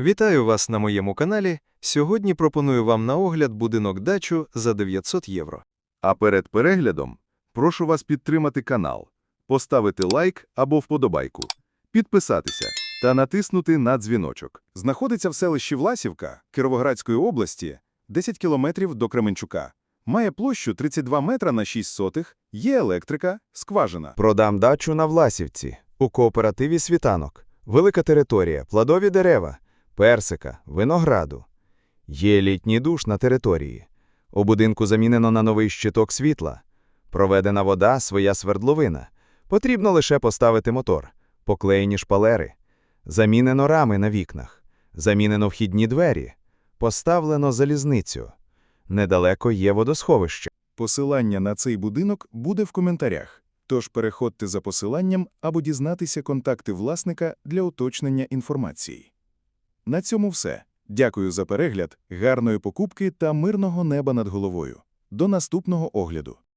Вітаю вас на моєму каналі. Сьогодні пропоную вам на огляд будинок-дачу за 900 євро. А перед переглядом прошу вас підтримати канал, поставити лайк або вподобайку, підписатися та натиснути на дзвіночок. Знаходиться в селищі Власівка Кіровоградської області, 10 кілометрів до Кременчука. Має площу 32 метра на 6 сотих, є електрика, скважина. Продам дачу на Власівці, у кооперативі «Світанок». Велика територія, плодові дерева, персика, винограду. Є літній душ на території. У будинку замінено на новий щиток світла. Проведена вода, своя свердловина. Потрібно лише поставити мотор, поклеєні шпалери. Замінено рами на вікнах. Замінено вхідні двері. Поставлено залізницю. Недалеко є водосховище. Посилання на цей будинок буде в коментарях. Тож переходьте за посиланням або дізнатися контакти власника для уточнення інформації. На цьому все. Дякую за перегляд, гарної покупки та мирного неба над головою. До наступного огляду.